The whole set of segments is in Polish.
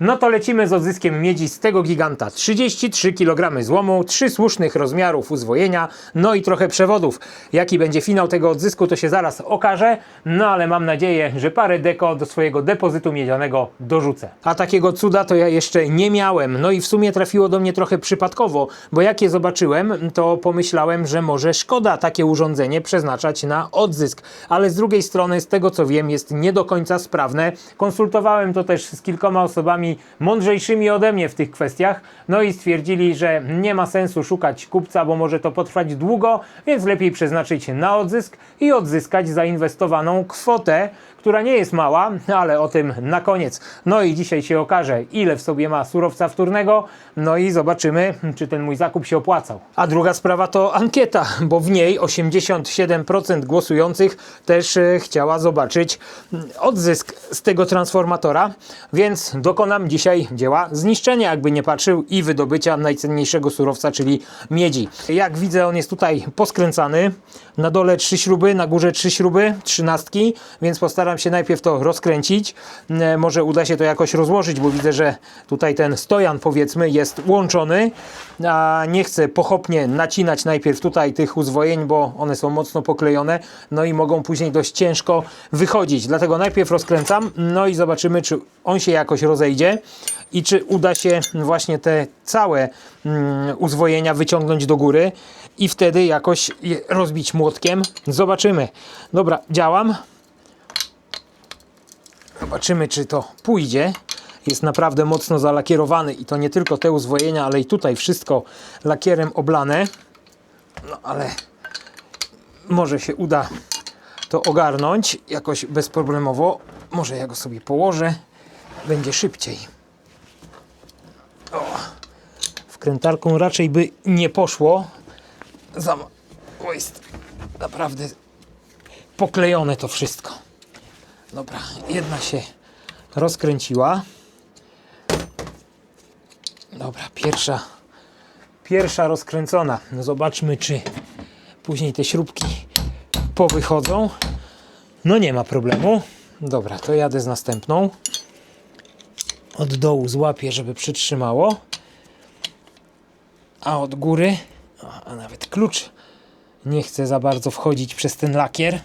No to lecimy z odzyskiem miedzi z tego giganta. 33 kg złomu, 3 słusznych rozmiarów uzwojenia, no i trochę przewodów. Jaki będzie finał tego odzysku, to się zaraz okaże, no ale mam nadzieję, że parę deko do swojego depozytu miedzianego dorzucę. A takiego cuda to ja jeszcze nie miałem, no i w sumie trafiło do mnie trochę przypadkowo, bo jak je zobaczyłem, to pomyślałem, że może szkoda takie urządzenie przeznaczać na odzysk, ale z drugiej strony, z tego co wiem, jest nie do końca sprawne. Konsultowałem to też z kilkoma osobami mądrzejszymi ode mnie w tych kwestiach, no i stwierdzili, że nie ma sensu szukać kupca, bo może to potrwać długo, więc lepiej przeznaczyć na odzysk i odzyskać zainwestowaną kwotę, która nie jest mała, ale o tym na koniec. No i dzisiaj się okaże, ile w sobie ma surowca wtórnego, no i zobaczymy, czy ten mój zakup się opłacał. A druga sprawa to ankieta, bo w niej 87% głosujących też e, chciała zobaczyć mm, odzysk z tego transformatora, więc dokonam dzisiaj dzieła zniszczenia, jakby nie patrzył, i wydobycia najcenniejszego surowca, czyli miedzi. Jak widzę, on jest tutaj poskręcany. Na dole trzy śruby, na górze trzy śruby, trzynastki, więc postaram się najpierw to rozkręcić. E, Może uda się to jakoś rozłożyć, bo widzę, że tutaj ten stojan powiedzmy jest łączony, a nie chcę pochopnie nacinać najpierw tutaj tych uzwojeń, bo one są mocno poklejone, no i mogą później dość ciężko wychodzić. Dlatego najpierw rozkręcam, no i zobaczymy, czy on się jakoś rozejdzie i czy uda się właśnie te całe mm, uzwojenia wyciągnąć do góry i wtedy jakoś rozbić młotkiem. Zobaczymy. Dobra, działam. Zobaczymy, czy to pójdzie. Jest naprawdę mocno zalakierowany i to nie tylko te uzwojenia, ale i tutaj wszystko lakierem oblane. No ale może się uda to ogarnąć jakoś bezproblemowo. Może ja go sobie położę. Będzie szybciej. O. Wkrętarką raczej by nie poszło. Za... O, jest naprawdę poklejone to wszystko. Dobra, jedna się rozkręciła. Dobra, pierwsza, pierwsza rozkręcona. No zobaczmy, czy później te śrubki powychodzą. No nie ma problemu. Dobra, to jadę z następną. Od dołu złapię, żeby przytrzymało. A od góry, a, nawet klucz nie chce za bardzo wchodzić przez ten lakier.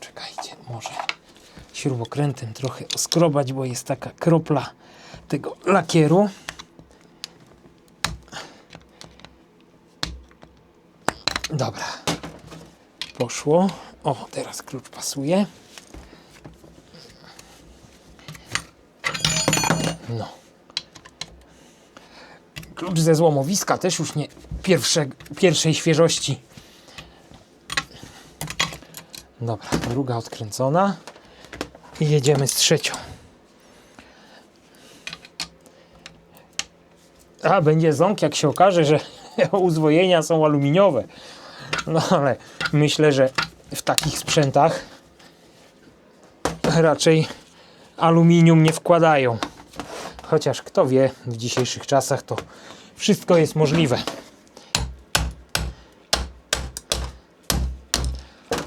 Czekajcie, może śrubokrętem trochę oskrobać, bo jest taka kropla tego lakieru. Dobra. Poszło. O, teraz klucz pasuje. No. Klucz ze złomowiska też już nie pierwsze, pierwszej świeżości. Dobra, druga odkręcona. I jedziemy z trzecią. A, będzie ząk, jak się okaże, że uzwojenia są aluminiowe. No ale myślę, że w takich sprzętach raczej aluminium nie wkładają. Chociaż kto wie, w dzisiejszych czasach to wszystko jest możliwe.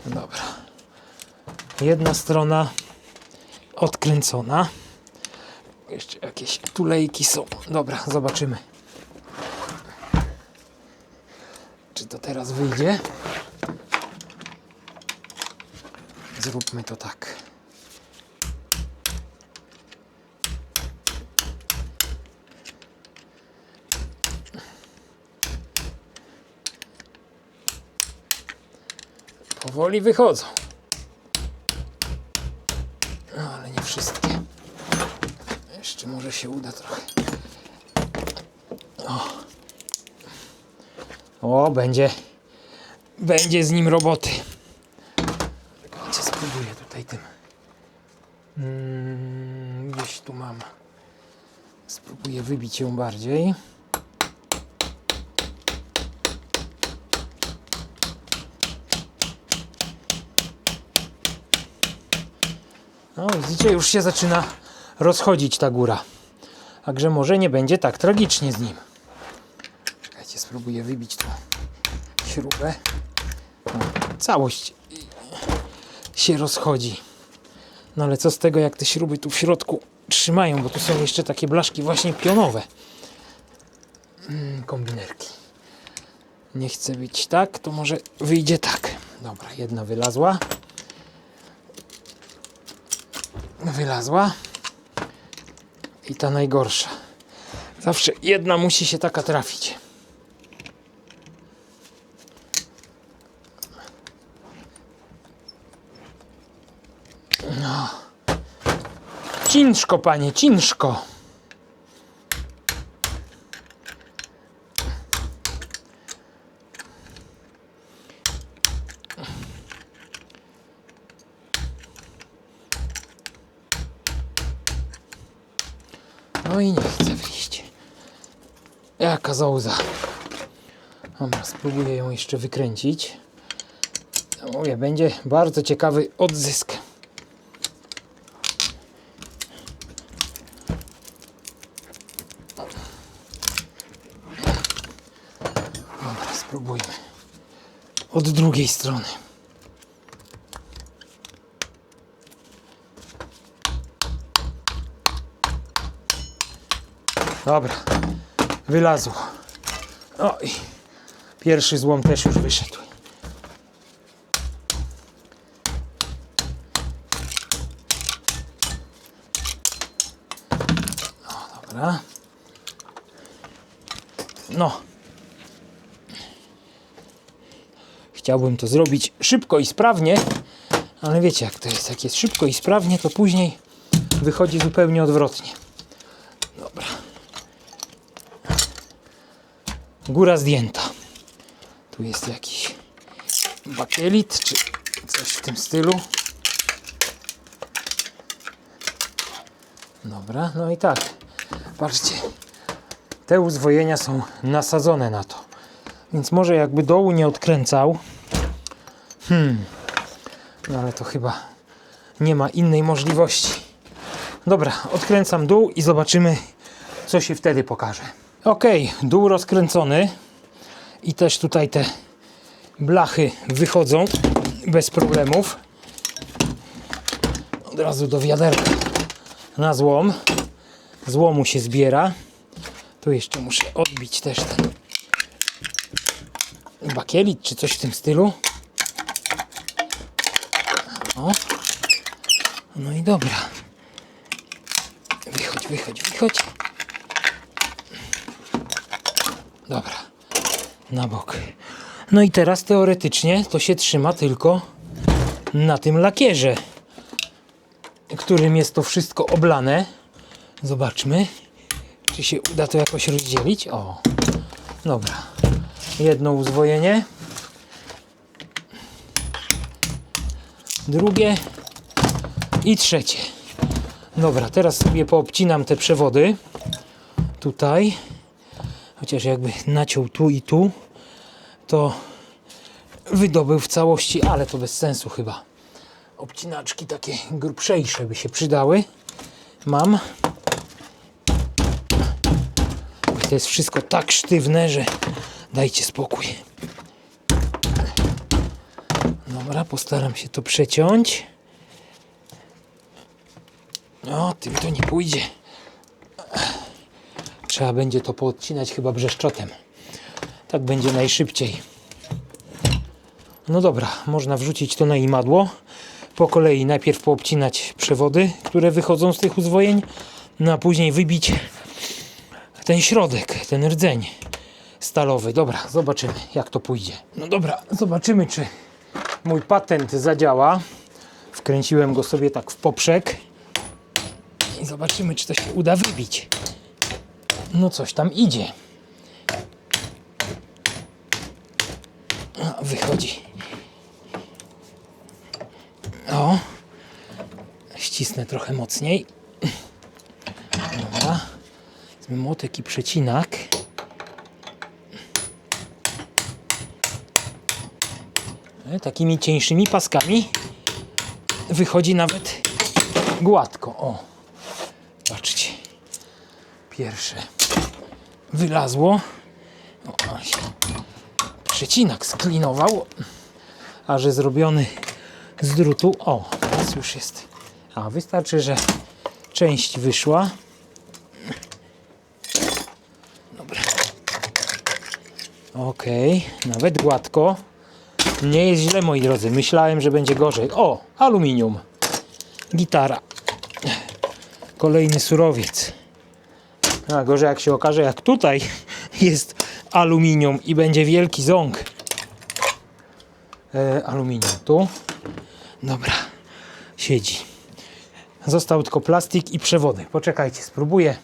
Dobra. Jedna strona odkręcona. Jeszcze jakieś tulejki są. Dobra, zobaczymy. Czy to teraz wyjdzie? Zróbmy to tak. Powoli wychodzą. No, nie wszystkie. Jeszcze może się uda trochę. O, o będzie. Będzie z nim roboty. Czekajcie, spróbuję tutaj tym. Mm, gdzieś tu mam. Spróbuję wybić ją bardziej. No, widzicie, już się zaczyna rozchodzić ta góra. Także może nie będzie tak tragicznie z nim. Czekajcie, spróbuję wybić tą śrubę. O, całość się rozchodzi. No ale co z tego, jak te śruby tu w środku trzymają, bo tu są jeszcze takie blaszki właśnie pionowe. Mm, kombinerki. Nie chce być tak, to może wyjdzie tak. Dobra, jedna wylazła. Wylazła. I ta najgorsza. Zawsze jedna musi się taka trafić. No. Ciężko, panie, ciężko. No i nie chce wyjść. Jaka zauza. Dobra, spróbuję ją jeszcze wykręcić. Mówię, będzie bardzo ciekawy odzysk. Dobra, spróbujmy. Od drugiej strony. Dobra, wylazło. Oj, pierwszy złom też już wyszedł. No, dobra. No. Chciałbym to zrobić szybko i sprawnie, ale wiecie jak to jest. Jak jest szybko i sprawnie, to później wychodzi zupełnie odwrotnie. Góra zdjęta. Tu jest jakiś bakielit, czy coś w tym stylu. Dobra, no i tak. Patrzcie. Te uzwojenia są nasadzone na to. Więc może jakby dołu nie odkręcał. Hmm. No ale to chyba nie ma innej możliwości. Dobra, odkręcam dół i zobaczymy, co się wtedy pokaże. Ok, dół rozkręcony i też tutaj te blachy wychodzą bez problemów. Od razu do wiaderka na złom. Złomu się zbiera. Tu jeszcze muszę odbić też ten bakielit czy coś w tym stylu. O. No i dobra. Wychodź, wychodź, wychodź. Dobra. Na bok. No i teraz teoretycznie to się trzyma tylko na tym lakierze, którym jest to wszystko oblane. Zobaczmy, czy się uda to jakoś rozdzielić. O, dobra. Jedno uzwojenie. Drugie i trzecie. Dobra, teraz sobie poobcinam te przewody. Tutaj. Chociaż jakby naciął tu i tu, to wydobył w całości, ale to bez sensu chyba. Obcinaczki takie grubszejsze by się przydały. Mam. To jest wszystko tak sztywne, że dajcie spokój. Dobra, postaram się to przeciąć. O, tym to nie pójdzie. Trzeba będzie to poodcinać chyba brzeszczotem. Tak będzie najszybciej. No dobra, można wrzucić to na imadło. Po kolei najpierw poobcinać przewody, które wychodzą z tych uzwojeń, no a później wybić ten środek, ten rdzeń stalowy. Dobra, zobaczymy jak to pójdzie. No dobra, zobaczymy czy mój patent zadziała. Wkręciłem go sobie tak w poprzek i zobaczymy czy to się uda wybić. No coś tam idzie. O, wychodzi. O. Ścisnę trochę mocniej. Dobra. Wezmę młotek i przecinak. E, Takimi cieńszymi paskami wychodzi nawet gładko. O. Pierwsze wylazło. O, się przecinak sklinował. A że zrobiony z drutu. O, teraz już jest. A wystarczy, że część wyszła. Dobra. Okej, nawet gładko. Nie jest źle, moi drodzy. Myślałem, że będzie gorzej. O, aluminium. Gitara. Kolejny surowiec. A gorzej jak się okaże, jak tutaj jest aluminium i będzie wielki ząg. E, aluminium tu. Dobra, siedzi. Został tylko plastik i przewody. Poczekajcie, spróbuję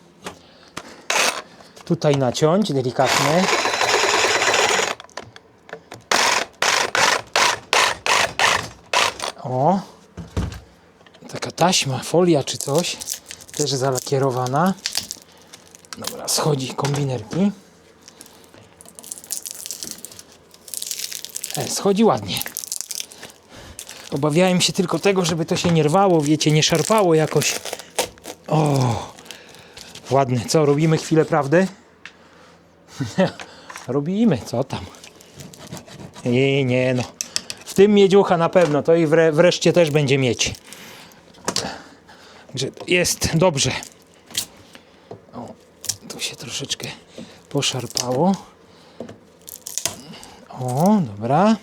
tutaj naciąć delikatnie. O, taka taśma, folia czy coś, też zalakierowana. Schodzi kombinerki. E, schodzi ładnie. Obawiałem się tylko tego, żeby to się nie rwało, wiecie, nie szarpało jakoś. O, ładne. Co, robimy chwilę prawdy? robimy, co tam? Nie, nie no. W tym miedziucha na pewno, to i wre, wreszcie też będzie mieć. Także jest dobrze. O, tu się troszeczkę poszarpało. O, dobra.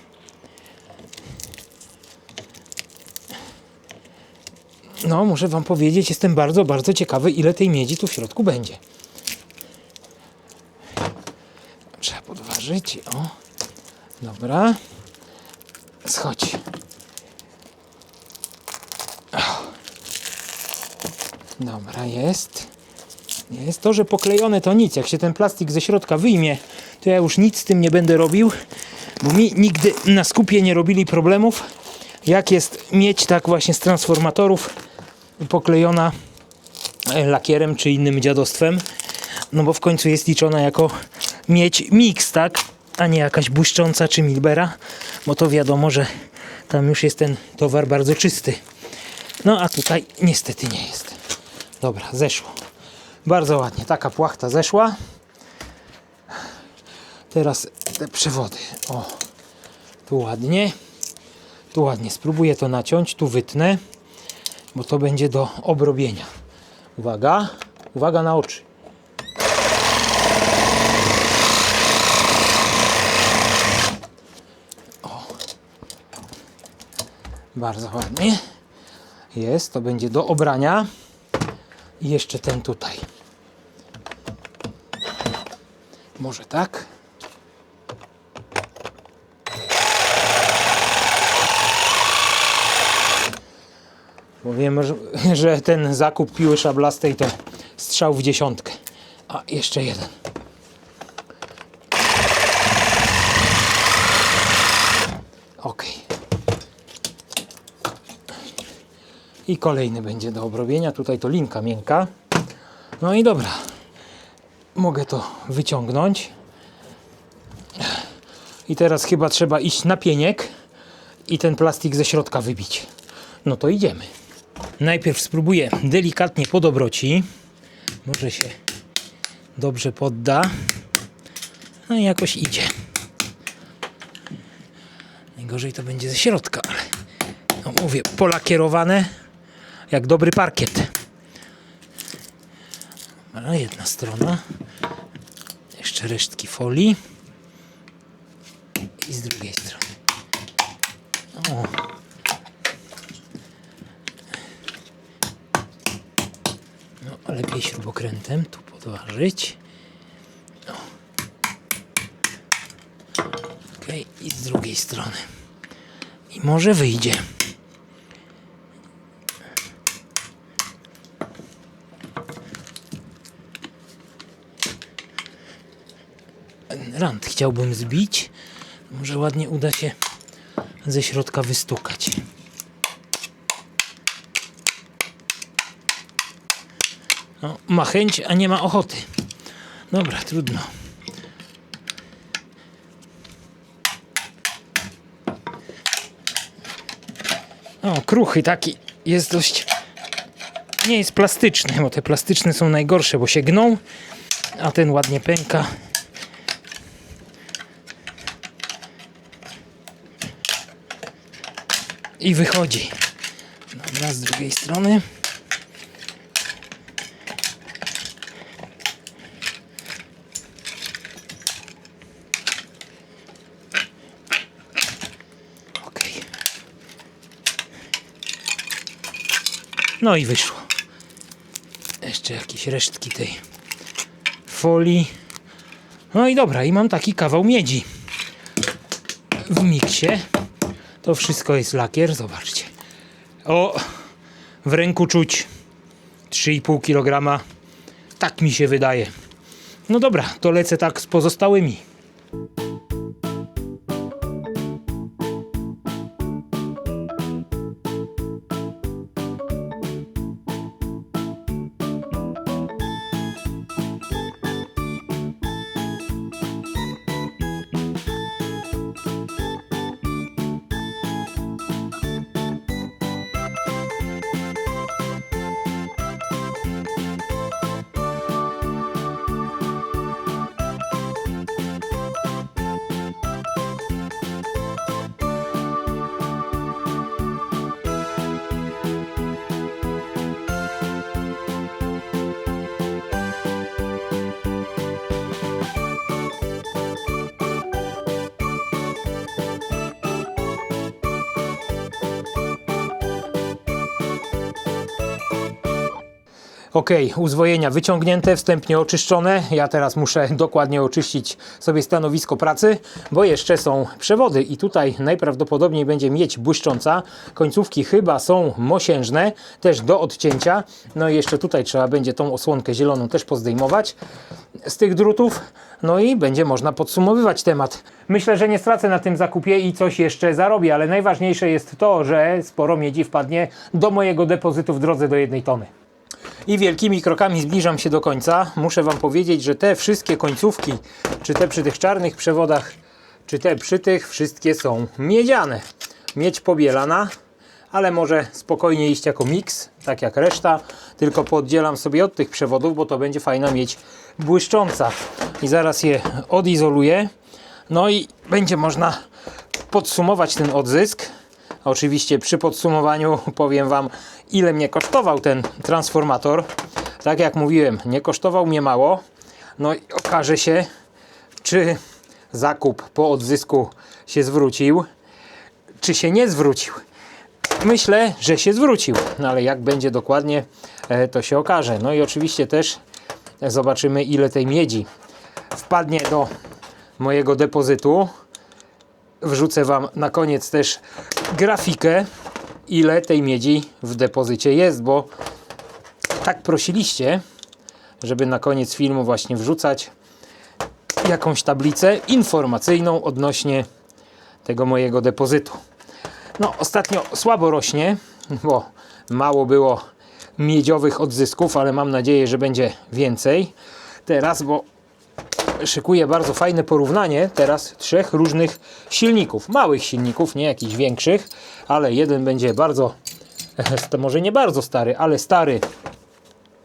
No, muszę Wam powiedzieć, jestem bardzo, bardzo ciekawy, ile tej miedzi tu w środku będzie. Trzeba podważyć. O, dobra. Schodź. Dobra, jest. Jest to, że poklejone to nic. Jak się ten plastik ze środka wyjmie, to ja już nic z tym nie będę robił, bo mi nigdy na skupie nie robili problemów. Jak jest mieć tak właśnie z transformatorów poklejona e, lakierem czy innym dziadostwem, no bo w końcu jest liczona jako mieć mix, tak? A nie jakaś błyszcząca czy milbera, bo to wiadomo, że tam już jest ten towar bardzo czysty. No a tutaj niestety nie jest. Dobra, zeszło. Bardzo ładnie, taka płachta zeszła. Teraz te przewody. O, tu ładnie. Tu ładnie. Spróbuję to naciąć, tu wytnę, bo to będzie do obrobienia. Uwaga, uwaga na oczy. O. Bardzo ładnie. Jest, to będzie do obrania. I jeszcze ten tutaj. Może tak? Bo wiem, że, ten zakup piły szablastej to strzał w dziesiątkę. A jeszcze jeden. Ok. I kolejny będzie do obrobienia. Tutaj to linka miękka. No i dobra. Mogę to wyciągnąć. I teraz chyba trzeba iść na pieniek i ten plastik ze środka wybić. No to idziemy. Najpierw spróbuję delikatnie po dobroci. Może się dobrze podda. No i jakoś idzie. Najgorzej to będzie ze środka, ale no mówię, polakierowane jak dobry parkiet. Jedna strona. Jeszcze resztki folii. I z drugiej strony. O. No, lepiej śrubokrętem tu podważyć. Ok, i z drugiej strony. I może wyjdzie. Rand chciałbym zbić. Może ładnie uda się ze środka wystukać. No, ma chęć, a nie ma ochoty. Dobra, trudno. O, kruchy taki jest dość. Nie jest plastyczny, bo te plastyczne są najgorsze, bo się gną, a ten ładnie pęka. I wychodzi. Dobra, z drugiej strony. No i wyszło. Jeszcze jakieś resztki tej folii. No i dobra, i mam taki kawał miedzi w miksie. To wszystko jest lakier, zobaczcie. O, w ręku czuć 3,5 kg. Tak mi się wydaje. No dobra, to lecę tak z pozostałymi. Ok, uzwojenia wyciągnięte, wstępnie oczyszczone. Ja teraz muszę dokładnie oczyścić sobie stanowisko pracy, bo jeszcze są przewody i tutaj najprawdopodobniej będzie miedź błyszcząca. Końcówki chyba są mosiężne, też do odcięcia. No i jeszcze tutaj trzeba będzie tą osłonkę zieloną też pozdejmować z tych drutów. No i będzie można podsumowywać temat. Myślę, że nie stracę na tym zakupie i coś jeszcze zarobię, ale najważniejsze jest to, że sporo miedzi wpadnie do mojego depozytu w drodze do jednej tony. I wielkimi krokami zbliżam się do końca. Muszę Wam powiedzieć, że te wszystkie końcówki, czy te przy tych czarnych przewodach, czy te przy tych, wszystkie są miedziane. Miedź pobielana, ale może spokojnie iść jako miks, tak jak reszta. Tylko poddzielam sobie od tych przewodów, bo to będzie fajna miedź błyszcząca. I zaraz je odizoluję. No i będzie można podsumować ten odzysk. Oczywiście przy podsumowaniu powiem Wam, ile mnie kosztował ten transformator. Tak jak mówiłem, nie kosztował mnie mało. No i okaże się, czy zakup po odzysku się zwrócił, czy się nie zwrócił. Myślę, że się zwrócił, no ale jak będzie dokładnie, e, to się okaże. No i oczywiście też zobaczymy, ile tej miedzi wpadnie do mojego depozytu. Wrzucę Wam na koniec też grafikę, ile tej miedzi w depozycie jest, bo tak prosiliście, żeby na koniec filmu właśnie wrzucać jakąś tablicę informacyjną odnośnie tego mojego depozytu. No, ostatnio słabo rośnie, bo mało było miedziowych odzysków, ale mam nadzieję, że będzie więcej teraz, bo szykuję bardzo fajne porównanie teraz trzech różnych silników. Małych silników, nie jakichś większych, ale jeden będzie bardzo, może nie bardzo stary, ale stary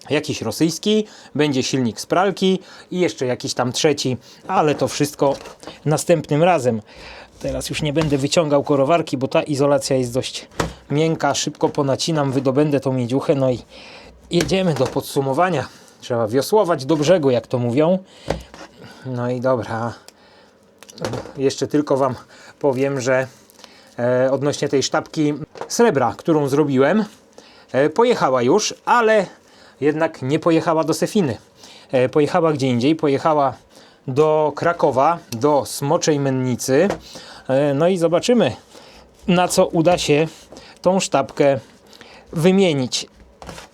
jakiś rosyjski, będzie silnik z pralki i jeszcze jakiś tam trzeci, ale to wszystko następnym razem. Teraz już nie będę wyciągał korowarki, bo ta izolacja jest dość miękka, szybko ponacinam, wydobędę tą miedziuchę, no i jedziemy do podsumowania. Trzeba wiosłować do brzegu, jak to mówią. No i dobra. Jeszcze tylko Wam powiem, że e, odnośnie tej sztabki srebra, którą zrobiłem, e, pojechała już, ale jednak nie pojechała do Sefiny. E, pojechała gdzie indziej, pojechała do Krakowa, do Smoczej Mennicy. E, no i zobaczymy, na co uda się tą sztabkę wymienić.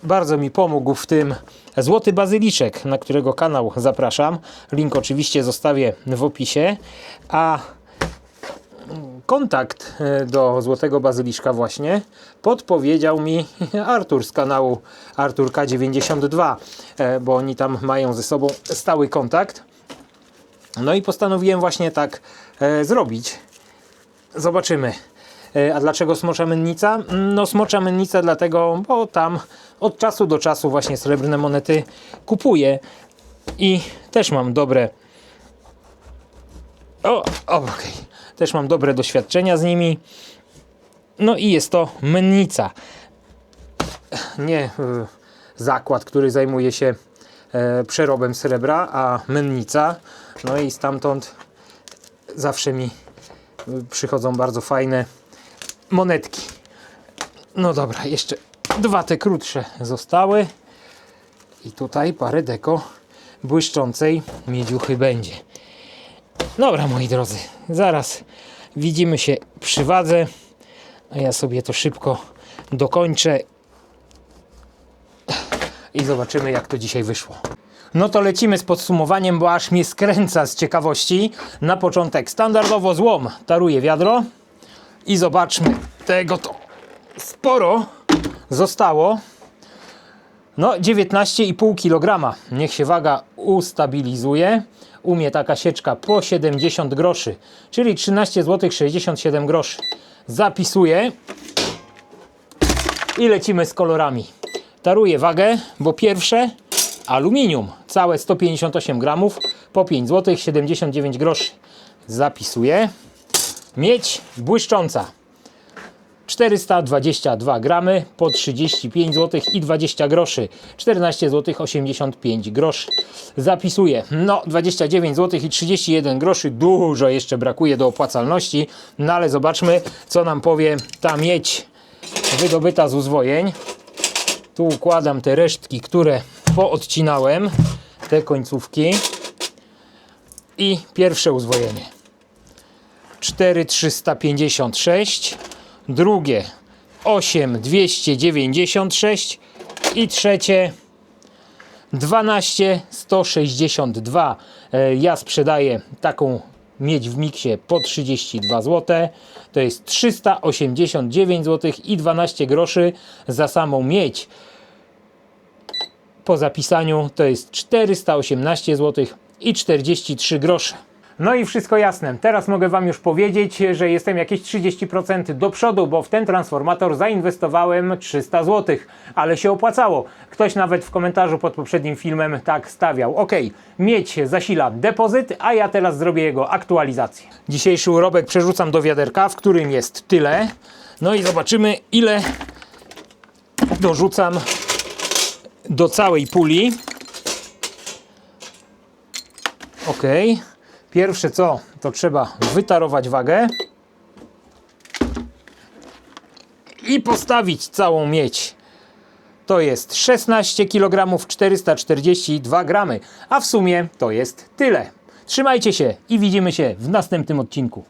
Bardzo mi pomógł w tym Złoty Bazyliczek, na którego kanał zapraszam. Link oczywiście zostawię w opisie. A kontakt e, do Złotego Bazyliszka właśnie podpowiedział mi Artur z kanału Artur K92, e, bo oni tam mają ze sobą stały kontakt. No i postanowiłem właśnie tak e, zrobić. Zobaczymy. A dlaczego Smocza Mennica? No Smocza Mennica dlatego, bo tam od czasu do czasu właśnie srebrne monety kupuję i też mam dobre o, o okej. Też mam dobre doświadczenia z nimi. No i jest to mennica. Nie y, zakład, który zajmuje się e, przerobem srebra, a mennica. No i stamtąd zawsze mi y, przychodzą bardzo fajne monetki. No dobra, jeszcze dwa te krótsze zostały. I tutaj parę deko błyszczącej miedziuchy będzie. Dobra, moi drodzy, zaraz widzimy się przy wadze, a ja sobie to szybko dokończę i zobaczymy, jak to dzisiaj wyszło. No to lecimy z podsumowaniem, bo aż mnie skręca z ciekawości. Na początek standardowo złom taruje wiadro i zobaczmy, tego to sporo zostało. No 19,5 kg. Niech się waga ustabilizuje. U mnie taka sieczka po 70 groszy, czyli 13 zł 67 groszy. Zapisuję i lecimy z kolorami. Taruję wagę, bo pierwsze aluminium, całe 158 gramów po 5 zł 79 groszy. Zapisuję. Miedź błyszcząca 422 gramy po 35 zł i 20 groszy. 14 zł 85 groszy. Zapisuję. No 29 zł i 31 groszy. Dużo jeszcze brakuje do opłacalności. No ale zobaczmy co nam powie ta miedź wydobyta z uzwojeń. Tu układam te resztki, które poodcinałem. Te końcówki. I pierwsze uzwojenie. 4356, drugie 8296 i trzecie 12162. E, Ja sprzedaję taką miedź w miksie po 32 zł. To jest 389 zł i 12 groszy za samą miedź. Po zapisaniu to jest 418 zł i 43 grosze. No i wszystko jasne. Teraz mogę Wam już powiedzieć, że jestem jakieś 30% do przodu, bo w ten transformator zainwestowałem 300 zł, ale się opłacało. Ktoś nawet w komentarzu pod poprzednim filmem tak stawiał. Ok, mieć zasila depozyt, a ja teraz zrobię jego aktualizację. Dzisiejszy urobek przerzucam do wiaderka, w którym jest tyle. No i zobaczymy, ile dorzucam do całej puli. Ok. Pierwsze co, to trzeba wytarować wagę i postawić całą miedź. To jest 16 kg 442 gramy, a w sumie to jest tyle. Trzymajcie się i widzimy się w następnym odcinku.